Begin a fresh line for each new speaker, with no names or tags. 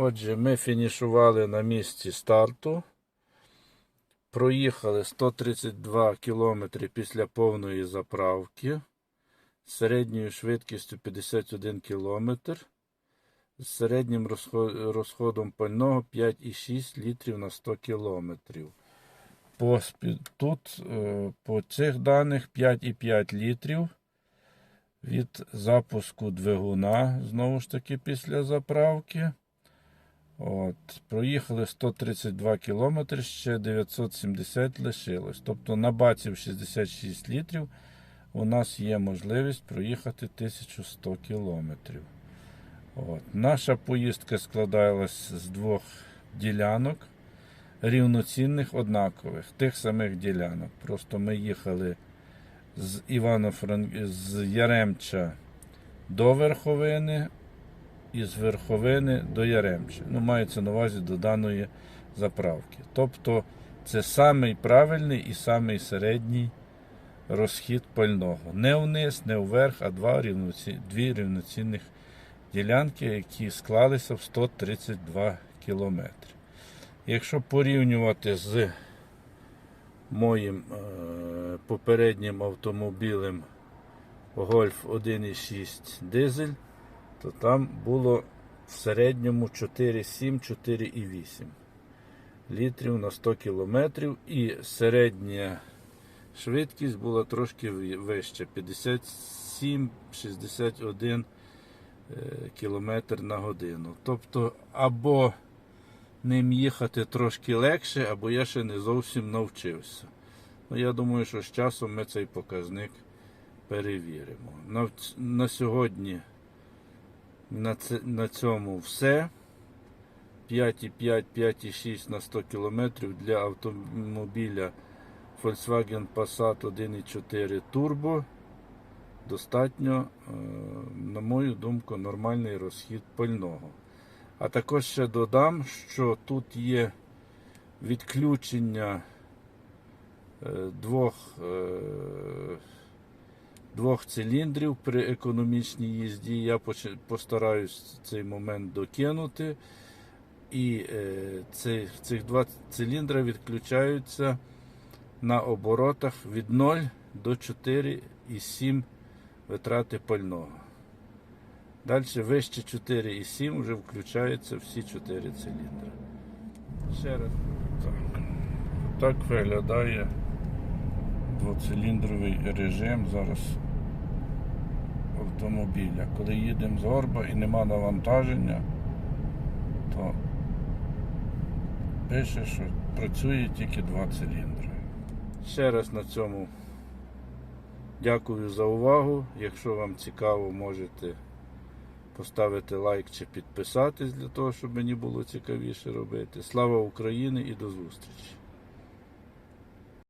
Отже, ми фінішували на місці старту. Проїхали 132 км після повної заправки з середньою швидкістю 51 км, з середнім розходом пального 5,6 літрів на 100 км. Тут е, по цих даних 5,5 літрів від запуску двигуна, знову ж таки, після заправки. От, проїхали 132 кілометри, ще 970 лишилось. Тобто на баці в 66 літрів у нас є можливість проїхати 1100 кілометрів. От. Наша поїздка складалась з двох ділянок, рівноцінних, однакових, тих самих ділянок. Просто ми їхали з івано з Яремча до Верховини і з Верховини до Яремча. Ну, мається на увазі до даної заправки. Тобто це самий правильний і самий середній розхід пального. Не вниз, не вверх, а два рівноці... дві рівноцінних ділянки, які склалися в 132 кілометри. Якщо порівнювати з моїм е, попереднім автомобілем Golf 1.6 дизель, то там було в середньому 4,7-4,8 літрів на 100 кілометрів і середня швидкість була трошки ви- вища 57-61 е, кілометр на годину. Тобто або ним їхати трошки легше, або я ще не зовсім навчився. Ну, я думаю, що з часом ми цей показник перевіримо. На, на сьогодні на, на цьому все. 5,5, 5,6 на 100 км для автомобіля Volkswagen Passat 1.4 Turbo. Достатньо, е, на мою думку, нормальний розхід пального. А також ще додам, що тут є відключення е, двох, е, двох циліндрів при економічній їзді. Я постараюсь цей момент докинути. І е, цих два циліндри відключаються на оборотах від 0 до 4,7 витрати пального. Далі вище 4,7 вже включаються всі 4 циліндри. Ще раз. Так, так виглядає двоциліндровий режим зараз автомобіля. Коли їдемо з горба і нема навантаження, то пише, що працює тільки два циліндри. Ще раз на цьому дякую за увагу. Якщо вам цікаво, можете поставити лайк чи підписатись для того, щоб мені було цікавіше робити. Слава Україні і до зустрічі!